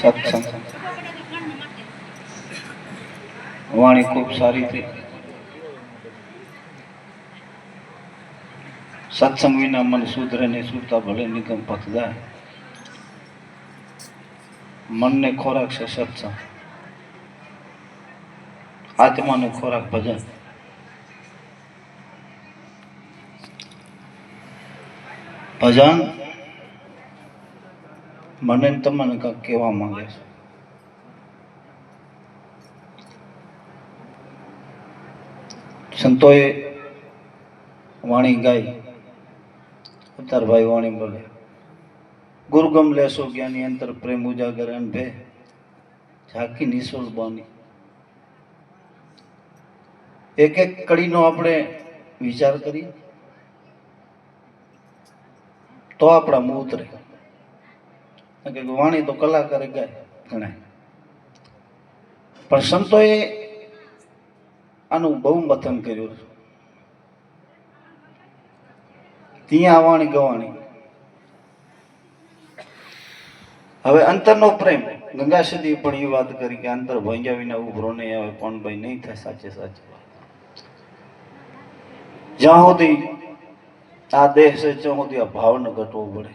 સત્સંગ. વાણી ખૂબ સારી થઈ. સત્સંગ વિના મન સુધરે ને સુરતા ભલે નિગમ પથ જાય. મનને ખોરાક છે સત્સંગ. આત્માનો ખોરાક ભજન. ભજન મને તમને કંઈક કહેવા માંગે છે. સંતોએ વાણી ગાઈ. અવતારભાઈ વાણી બોલે, ગુરુગમ લેશો જ્ઞાની અંતર, પ્રેમ ઉજાગર ભે ઝાંકી નિશોલ બાની. એક એક કડીનો આપણે વિચાર કરીએ. તો આપણા મોત ઉતરે કે વાણી તો કલાકારે ગાય ગણાય. પણ સંતોએ આનું બહુ મથન કર્યું ત્યાં વાણી ગવાણી. હવે અંતરનો પ્રેમ. ગંગા સદી પણ એ વાત કરી કે અંતર ભંગ્યા વિના ઉભરો નહીં આવે પણ ભાઈ નહીં થાય, સાચે સાચે જ્યાં સુધી આ દેહ છે ત્યાં સુધી આ ભાવને ઘટવો પડે.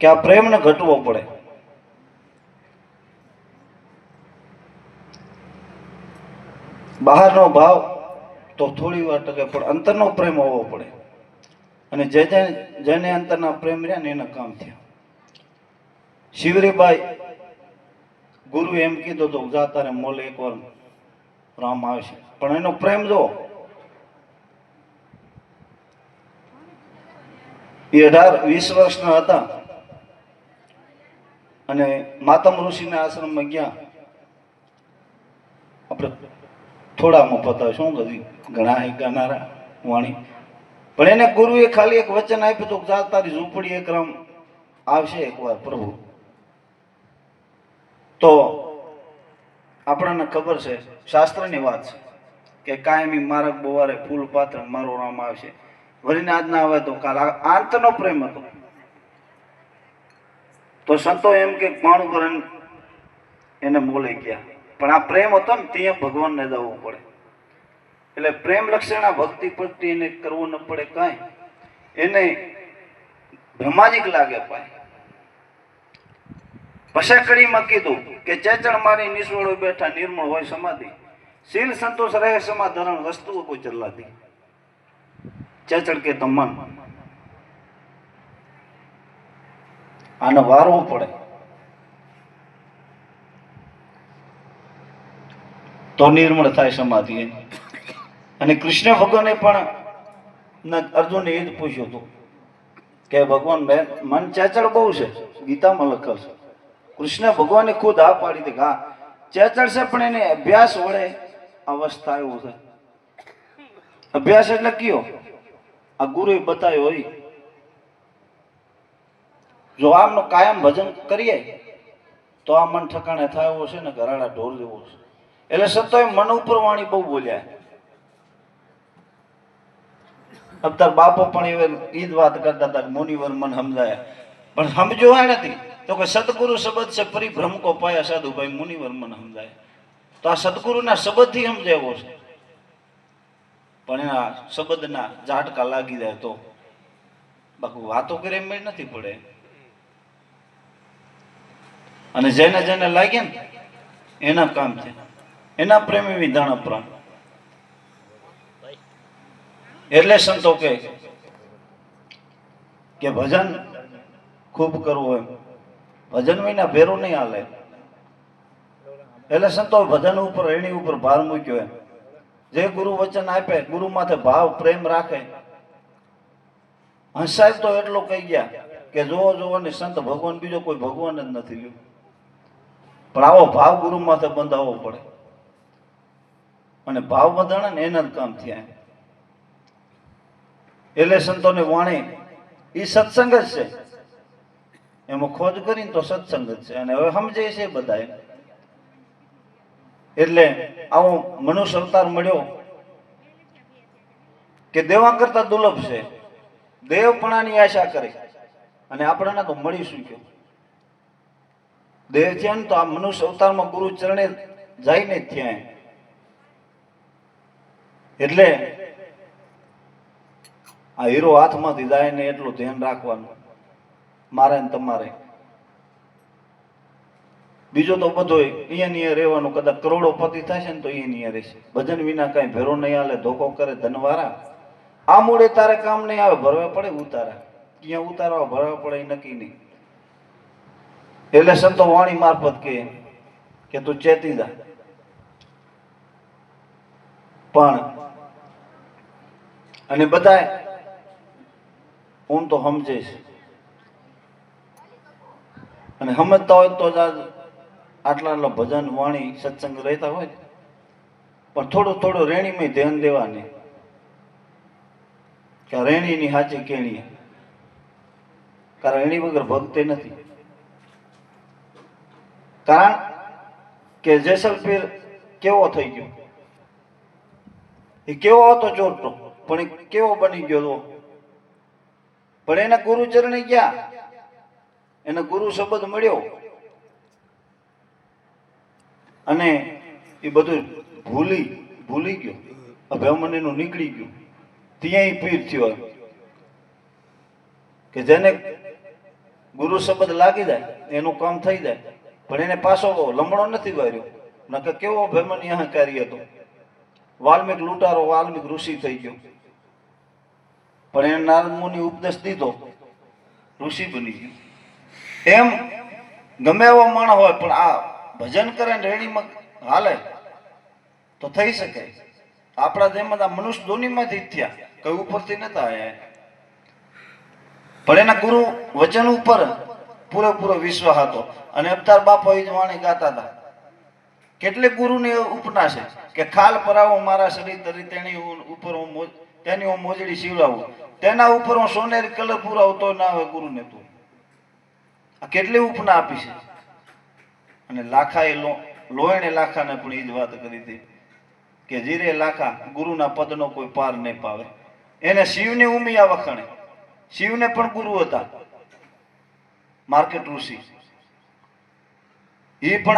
કે આ પ્રેમને ઘટવો પડે. બહારનો ભાવ તો થોડી વાર ટકે, પણ અંતરનો પ્રેમ હોવો પડે. અને જે જે જેને અંતરના પ્રેમ રહ્યા ને એના કામ થયા. શિવરીબાઈ ગુરુ એમ કીધું તો જા તારે મોલે એકવાર રામ આવશે પણ એનો પ્રેમ જો એ અઢાર, વીસ વર્ષના હતા. અને માતમ ઋષિના આશ્રમમાં ગયા. આપણે થોડા મફત શું કદી ઘણા હે ગાનારા, વાણી. પણ એને ગુરુએ ખાલી એક વચન આપ્યું હતું જા, તારી ઝૂંપડી એક રામ. આવશે એકવાર, પ્રભુ. તો આપણને ખબર છે, શાસ્ત્રની વાત છે કે કાયમી મારક બોવારે ફૂલ પાત્ર મારો રામ આવશે. વળીને આજ ના આવે તો કાલ આંતનો પ્રેમ હતો. તો સંતો એમ કે કોણ કરે એને મોલે ગયા. પણ આ પ્રેમ હતો ને, ત્યાં ભગવાનને જવું પડે. એટલે પ્રેમ લક્ષણા ભક્તિ પ્રત્યે એને કરવું ન પડે કાંઈ. એને બ્રહ્માજિક લાગે પાય પછી કડીમાં કીધું કે ચેચણ મારી નિષ્વળો બેઠા નિર્મળ હોય સમાધિ. શીલ સંતોષ રહે સમાધારણ વસ્તુઓ કોઈ ચલાતી ચેચણ કે તો મન. આને વારવું પડે. તો નિર્મળ થાય સમાધિ અને કૃષ્ણ ભગવાને પણ અર્જુને એ જ પૂછ્યું હતું કે ભગવાન મન ચેચળ બહુ છે, ગીતામાં લખેલ છે. કૃષ્ણ ભગવાને ખુદ આ પાડી દે હા, ચેચળ છે પણ એને અભ્યાસ વડે અવસ્થા એવું છે. અભ્યાસ એટલે કયો? આ ગુરુએ બતાવ્યો હોય. જો આમનું કાયમ ભજન કરીએ, તો આ મન ઠકાણે થાય એવો છે ને ઘરાડા ઢોર જેવો છે. એટલે સંતોએ મન ઉપર વાણી બહુ બોલ્યા. અવતાર બાપો પણ એ ઈદ વાત કરતા હતા મુનિવર મન સમજાયા. પણ સમજો નથી. તો કે સદગુરુ શબ્દ છે, પરિભ્રમ કો પાયા સાધુ ભાઈ મુનિવર મન સમજાય. તો આ સદગુરુના શબ્દથી સમજાવ્યો છે. પણ એના શબ્દના ઝાટકા લાગી જાય તો. બાકી વાતો કરે એમ નથી પડે. અને જેને જેને લાગે ને, એના કામ છે. એના પ્રેમી વિધાન પ્રાણ એટલે સંતો કે કે ભજન ખૂબ કરવું એમ. ભજન વિના ભેરો નહીં હાલે. એટલે સંતો ભજન ઉપર, એની ઉપર ભાર મૂક્યો એમ. જે ગુરુ વચન આપે ગુરુ માથે ભાવ, પ્રેમ રાખે. હંસાય તો એટલો કહી ગયા કે જોવો જોવો ને સંત ભગવાન બીજો કોઈ ભગવાન જ નથી લ્યો. પણ આવો ભાવ ગુરુ માથે બંધાવવો પડે. અને ભાવ બંધાણે ને એના જ કામ થયા. એટલે સંતોને વાણી એ સત્સંગ જ છે. એમાં ખોજ કરીને તો સત્સંગ જ છે. અને હવે સમજે છે બધા એટલે આવો મનુષ્ય અવતાર મળ્યો કે દેવા કરતા દુર્લભ છે. દેવપણાની આશા કરે. અને આપણને તો મળી શું કયો દેવ છે તો આ મનુષ્ય અવતારમાં ગુરુ ચરણે જઈને ત્યાં એટલે આ હીરો હાથમાંથી જાય ને એટલું ધ્યાન રાખવાનું. મારે ને તમારે. બીજો તો બધો અહીંયા નિયર રહેવાનું કદાચ કરોડોપતિ થશે ને તો અહીંયા નિયર રહેશે. ભજન વિના કઈ ભેરો નહીં હાલે, ધોકો કરે ધનવારા. આ મૂળે તારે કામ નહીં આવે, ભરવા પડે ઉતારા. ક્યાં ઉતારવા, ભરવા પડે નક્કી નહીં. એટલે સંતો વાણી મારફત કે કે તું ચેતી જા. પણ અને બધાય હું તો સમજે અને સમજતા હોય તો જ આટલા ભજન, વાણી, સત્સંગ રહેતા હોય પણ થોડું થોડું રેણીમાં ધ્યાન દેવાની. કે રેણીની સાચી કેણી કારણ રેણી વગર ભગતે નથી. કારણ કે જેસલપીર કેવો થઈ ગયો? એ કેવો હતો ચોરટો? પણ એ કેવો બની ગયો પણ એના ગુરુ ચરણે ગયા. એને ગુરુ શબ્દ મળ્યો. અને એ બધું ભૂલી ભૂલી ગયો. અભ્યામણીનું નીકળી ગયું. ત્યાં પીર થયો કે જેને ગુરુ શબ્દ લાગી જાય, એનું કામ થઈ જાય. પણ એને પાછો લમણો નથી વાર્યો. નકર કેવો અભિમાની અહંકારી હતો. વાલ્મિક લૂંટારો, વાલ્મિક ઋષિ થઈ ગયો. પણ એને નારદ મુનિ ઉપદેશ દીધો. ઋષિ બની ગયો. એમ ગમે એવો માણસ હોય, પણ આ ભજન કરે ને રેડીમાં હાલે, તો થઈ શકે. આપણા જેમ આ મનુષ્ય દોનીમાંથી થયા. કઈ ઉપરથી નતા આવ્યા પણ એના ગુરુ વચન ઉપર પૂરેપૂરો વિશ્વ હતો. અને અવતાર બાપા એ જ વાણી ગાતા હતા. કેટલે ગુરુની ઉપના છે કે, ખાલ પરાવો મારા શરીર તરી તેની ઉપર હું તેની હું મોજડી સીવડાવું. તેના ઉપર હું સોનેરી કલર પુરાવતો ના હોય ગુરુને તું. આ કેટલી ઉપના આપી છે? અને લાખાએ લોયણે લાખાને પણ એ જ વાત કરી હતી કે જીરે લાખા ગુરુના પદનો કોઈ પાર નહીં પાવે. એને શિવને ઉમિયા વખાણે. શિવને પણ ગુરુ હતા. માર્કેટ ઋષિ. એ પણ